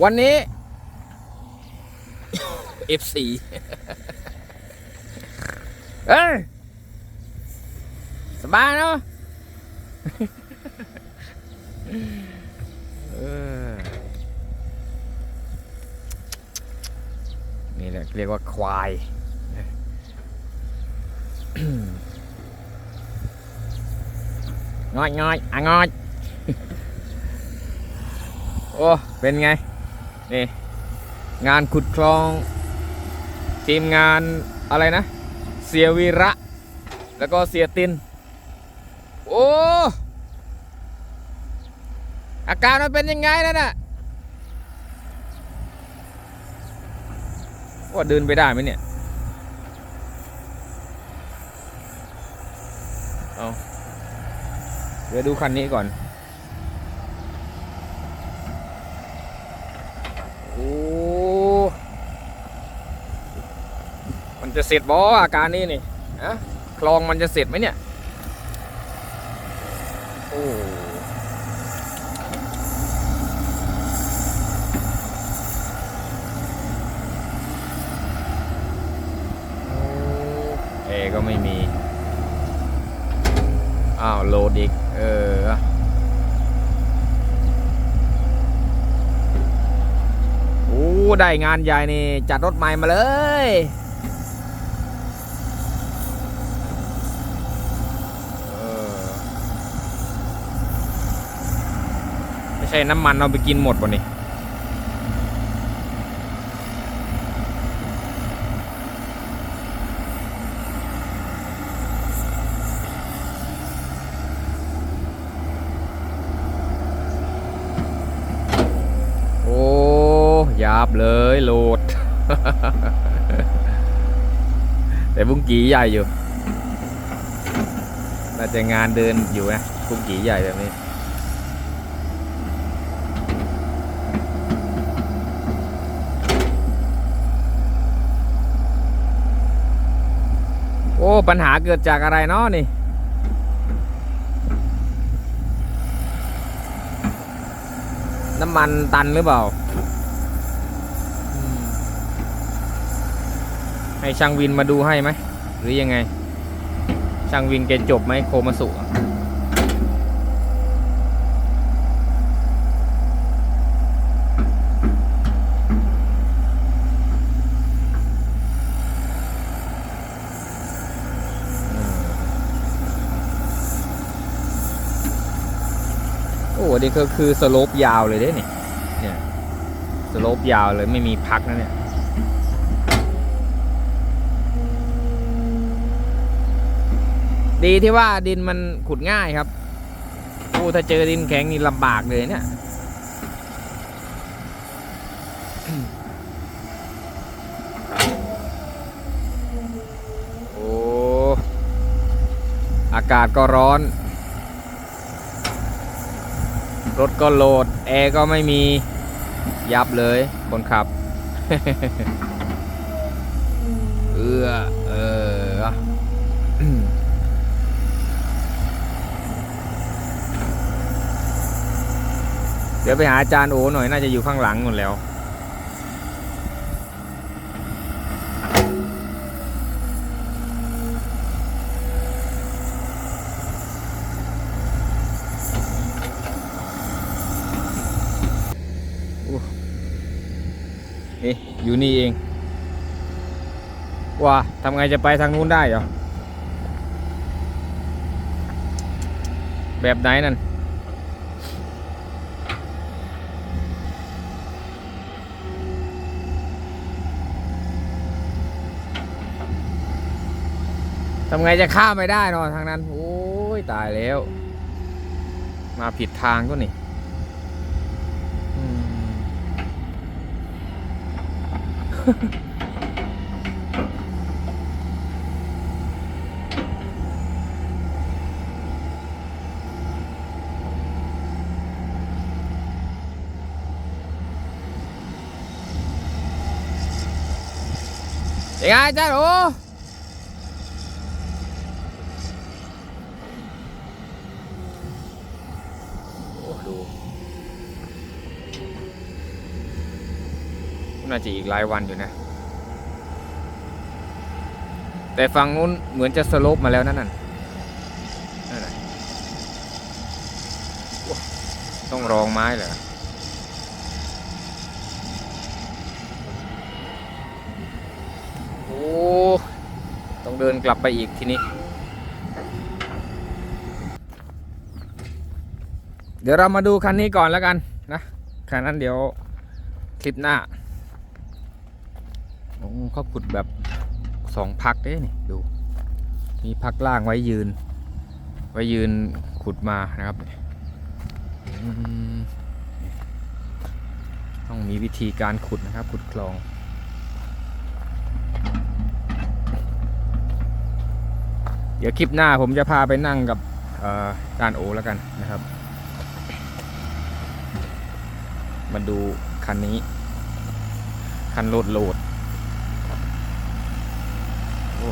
วันนี้ F4 เอ้ยสบายเนาะเออนี่แหละเรียกว่าควายงอยงอยอะงอยโอ้เป็ นี่งานขุดคลอง ทีมงานอะไรนะ เสียวีระ แล้วก็เสียติน โอ้อาการมันเป็นยังไงนั่นน่ะว่าเดินไปได้ไหมเนี่ย เอาเดี๋ยวดูคันนี้ก่อน โอ้ มัน จะเสร็จบออาการนี้นี่ฮะคลองมันจะเสร็จไหมเนี่ยโอ้เอก็ไม่มี อ้าว โหลดอีก เออโอ้ได้งานใหญ่นี่ จัดรถใหม่มาเลย เออ ไม่ใช่น้ำมันเอาไปกินหมดป่ะนี่โอ้ยาบเลยโหลด แต่บุ้งกีใหญ่อยู่น่าจะงานเดินอยู่นะบุ้งกีใหญ่แบบนี้ อ้ปัญหาเกิดจากอะไรเนาะนี่ น้ำมันตันหรือเปล่า ให้ช่างวินมาดูให้ไหม หรือยังไง ช่างวินแกจบไหมโคมาสุ อ้นี่ก็คือสโลปยาวเลยเด้นี่เนี่ยสโลปยาวเลยไม่มีพักนะเนี่ยดีที่ว่าดินมันขุดง่ายครับโอ้ถ้าเจอดินแข็งนี่ลำบากเลยเนี่ยโอ้อากาศก็ร้อน รถก็โหลด แอร์ก็ไม่มียับเลยคนขับ เอือเออเดี๋ยวไปหาอาจารย์โอหน่อยน่าจะอยู่ข้างหลังหมดแล้ว เอ๊ะอยู่นี่เองว่าทำไงจะไปทางนู้นได้เหรอ แบบไหนนั่น ทำไงจะข้ามไม่ได้เนอะทางนั้น โอ้ย ตายแล้ว มาผิดทางก็นี่อืม ยังไงจ้าโอโอ้ดู น่าจะอีกหลายวันอยู่นะ แต่ฝั่งนู้นเหมือนจะสโลปมาแล้วนั่นน่ะนั่นน่ะต้องรองไม้เหรอโอ้ต้องเดินกลับไปอีกทีนี้ เดี๋ยวเรามาดูคันนี้ก่อนแล้วกันนะคันนั้นเดี๋ยวคลิปหน้า เขาขุดแบบสองพักเด้นี่ดู มีพักล่างไว้ยืน ไว้ยืนขุดมานะครับต้องมีวิธีการขุดนะครับ ขุดคลองเดี๋ยวคลิปหน้าผมจะพาไปนั่งกับเอ่อการโอแล้วกันนะครับ มาดูคันนี้ คันโหลดโหลด PC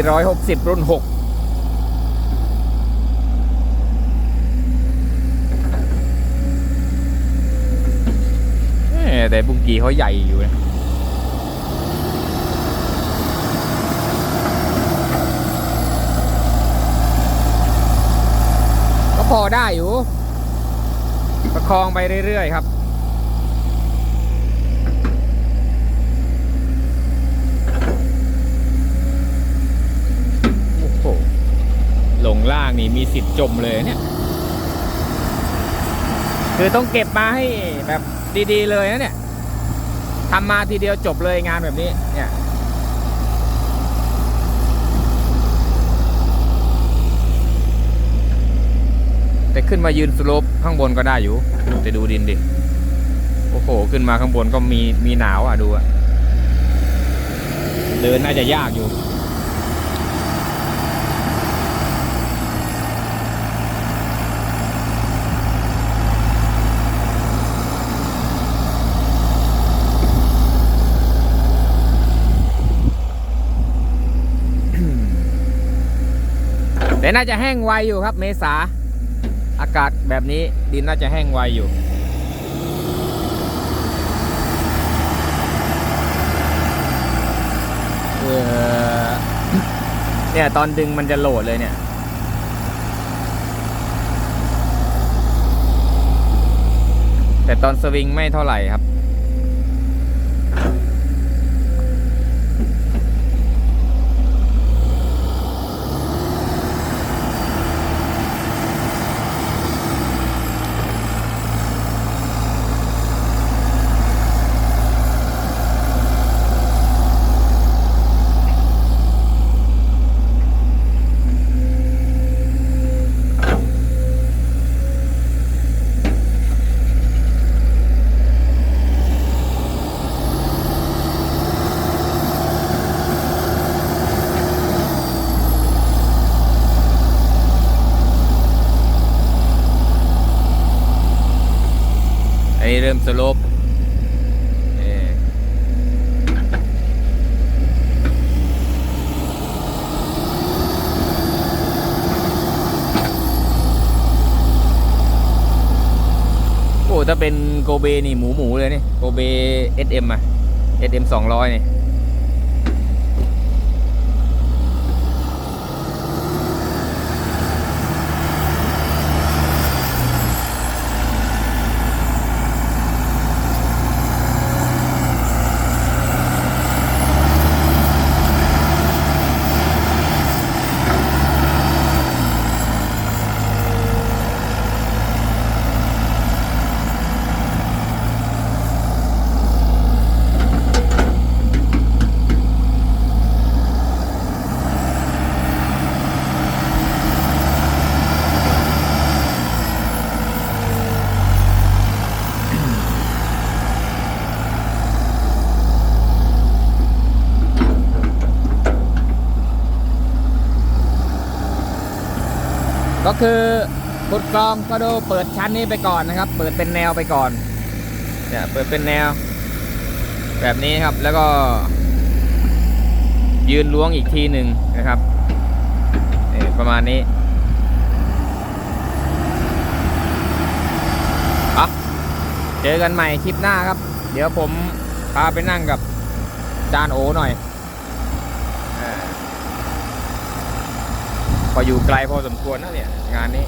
160 รุ่น 6 แต่บุงกีเขาใหญ่อยู่นะก็พอได้อยู่ ประคองไปเรื่อย ๆ ครับโอ้โหลงล่างนี่มีสิทธิ์จมเลยเนี่ย คือต้องเก็บมาให้แบบดีๆเลยนะเนี่ยทำมาทีเดียวจบเลยงานแบบนี้ เนี่ยแต่ขึ้นมายืนสโลปข้างบนก็ได้อยู่แต่ดูดินดิ โอ้โห ขึ้นมาข้างบนก็มีมีหนาวอะดูอะ เดินน่าจะยากอยู่ แต่น่าจะแห้งไวอยู่ครับ เมษา อากาศแบบนี้ดินน่าจะแห้งไวอยู่เเนี่ยตอนดึงมันจะโหลดเลยเนี่ย แต่ตอนสวิงไม่เท่าไหร่ครับ ริ่มสโลปเอ่อโอ้ถ้าเป็นโกเบนี่หมูหมูเลยนี่ โกเบ SM อะ SM 200นี่ ก็ คือขุดกลองก็ดูเปิดชั้นนี้ไปก่อนนะครับ เปิดเป็นแนวไปก่อนเนี่ยเปิดเป็นแนว แบบนี้ครับแล้วก็ ยืนล้วงอีกทีหนึ่งนะครับนี่ประมาณนี้อะเจอกันใหม่คลิปหน้าครับ เดี๋ยวผมพาไปนั่งกับจานโอหน่อย พออยู่ไกลพอสมควรนะเนี่ยงานนี้